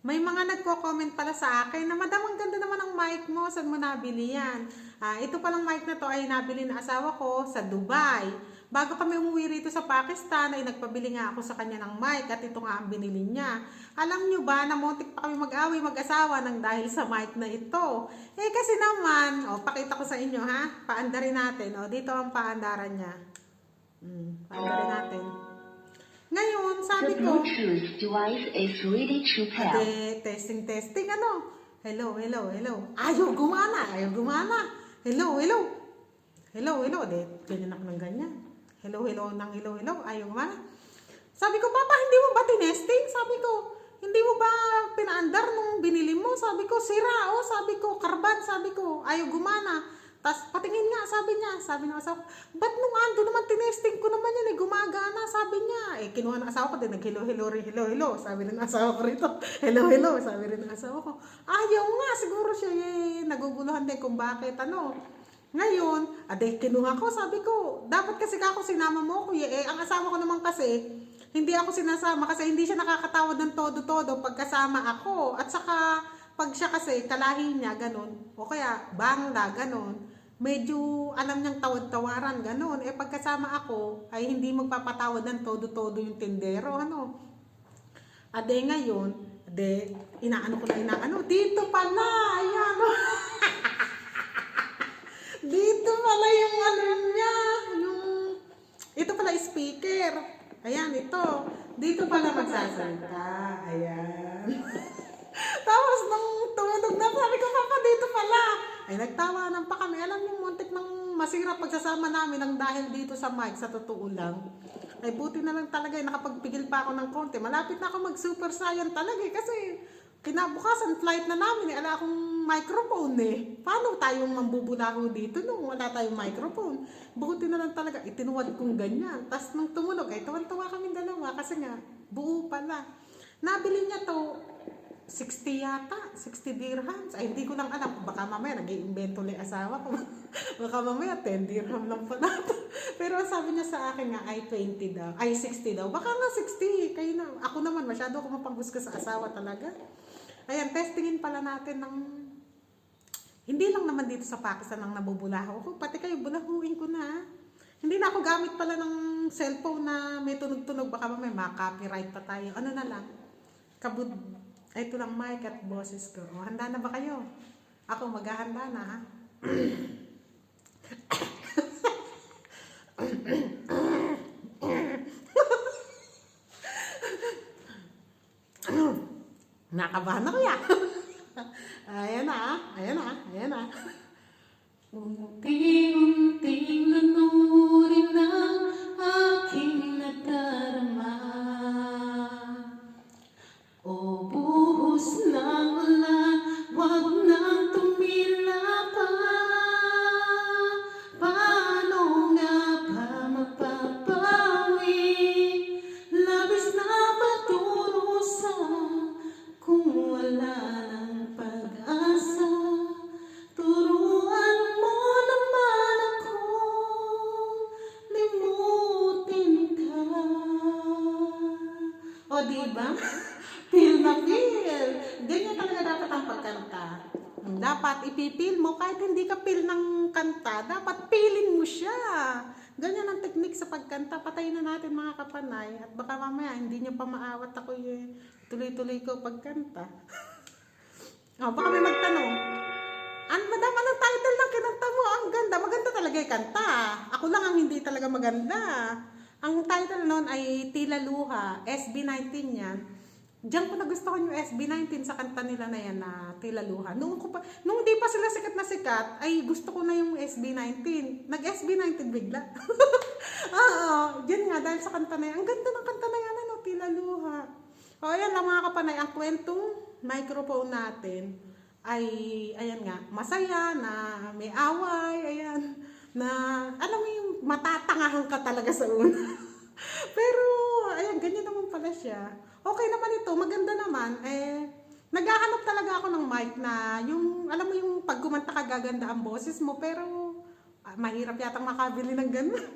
May mga nagko-comment pala sa akin na madam ang ganda naman ng mic mo, saan mo nabili yan? Ah, ito palang mic na to ay nabili ng asawa ko sa Dubai. Bago kami umuwi rito sa Pakistan ay nagpabili nga ako sa kanya ng mic at ito nga ang binili niya. Alam nyo ba na muntik pa kami mag-away mag-asawa ng dahil sa mic na ito? Eh kasi naman, oh, pakita ko sa inyo ha, paandarin natin. Oh, dito ang paandaran niya. Hmm, paandarin natin. Ngayon, sabi The ko, Bluetooth device is ready to pair. Ade, testing, testing, ano? Hello, hello, hello. Ayaw gumana, ayaw gumana. Hello, hello. Hello, hello. De, ganyan ako ng ganyan. Hello, hello, nang hello, hello. Ayaw gumana. Sabi ko, Papa, hindi mo ba tinesting? Sabi ko, hindi mo ba pinaandar nung binili mo? Sabi ko, sira, oh. Sabi ko, karban, sabi ko, ayaw gumana. Tapos patingin nga, sabi niya, sabi ng asawa ko, ba't nung ando naman tinesting ko naman yan eh, gumagana, sabi niya. Eh, kinuha ng asawa ko din, nag-hello, hello, rin, hello, hello, sabi ng asawa ko rito. Hello, hello, sabi rin ng asawa ko. Ayaw nga, siguro siya eh, naguguluhan din kung bakit, ano. Ngayon, ade, kinuha ko, sabi ko, dapat kasi ako sinama mo ko, eh, ang asawa ko naman kasi, hindi ako sinasama kasi hindi siya nakakatawad ng todo-todo pagkasama ako. At saka, pag siya kasi kalahi niya, ganun, o kaya bangla, ganun, medyo alam niyang tawad-tawaran, ganun. Eh pagkasama ako, ay hindi magpapatawad ng todo-todo yung tindero, ano. Ade ngayon, ade, inaano ko na inaano, dito pala, ayan. dito pala yung ano niya, yung, ito pala speaker. Ayan, ito. Dito pala magsasalita. Ayan. Tapos nung tumunog na, sabi ko, Papa, dito Ay, nagtawanan pa kami. Alam niyo, muntik nang masira pagsasama namin ang dahil dito sa mic, sa totoo lang. Ay, buti na lang talaga, eh, nakapagpigil pa ako ng konti. Malapit na ako mag-super saiyan talaga eh, kasi kinabukasan, flight na namin eh, ala akong microphone eh. Paano tayong mambubulaho dito nung wala tayong microphone? Buti na lang talaga, itinuwad kong ganyan. Tapos nung tumunog, ay tuwan-tuwa kami dalawa kasi nga, buo pala. Nabili niya to, 60 yata, 60 dirhams. Ay, hindi ko lang alam. Baka mamaya nag-iimbento na yung asawa ko. Baka mamaya 10 dirham lang pala. Pero sabi niya sa akin nga, ay 20 daw. Ay, 60 daw. Baka nga 60. Kayo na. Ako naman, masyado ako mapanghusga sa asawa talaga. Ayan, testingin pala natin ng... Hindi lang naman dito sa Pakistan ang nabubulaho ko. Pati kayo, bulahuin ko na. Hindi na ako gamit pala ng cellphone na may tunog-tunog. Baka mamaya ma-copyright pa tayo. Ano na lang. Kabud... Ay, ito lang mic at boses ko. O, handa na ba kayo? Ako, maghahanda na ha. Nakabahan ako ya. ayan na, ayan na, ayan na. Unti-unting lanurin ang O, di ba? Feel na feel. Ganyan talaga dapat ang pagkanta. Dapat ipipil mo kahit hindi ka feel ng kanta, dapat pilin mo siya. Ganyan ang technique sa pagkanta. Patayin na natin mga kapanay. At baka mamaya hindi nyo pa maawat ako yung tuloy-tuloy ko pagkanta. oh, baka may magtanong. An madam, anong title ng kinanta mo? Ang ganda. Maganda talaga yung kanta. Ako lang ang hindi talaga maganda. Ang title noon ay Tila Luha, SB19 yan. Diyan ko nagustuhan yung SB19 sa kanta nila na yan na Tila Luha. Nung, ko pa, nung di pa sila sikat na sikat, ay gusto ko na yung SB19. Nag-SB19 bigla. Oo, yan nga, dahil sa kanta na yan. Ang ganda ng kanta na yan, ano, Tila Luha. O, ayan lang mga kapanay, ang kwentong microphone natin ay, ayan nga, masaya na may away, ayan, na, matatangahan ka talaga sa una. Pero, ayan, ganyan naman pala siya. Okay naman ito, maganda naman, eh, naghahanap talaga ako ng mic na yung, alam mo yung pag kumanta ka gaganda ang boses mo, pero ah, mahirap yatang makabili ng ganun.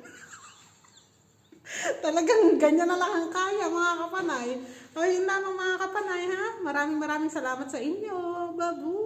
Talagang ganyan na lang ang kaya, mga kapanay. O, yun lamang mga kapanay, ha? Maraming maraming salamat sa inyo. Babu!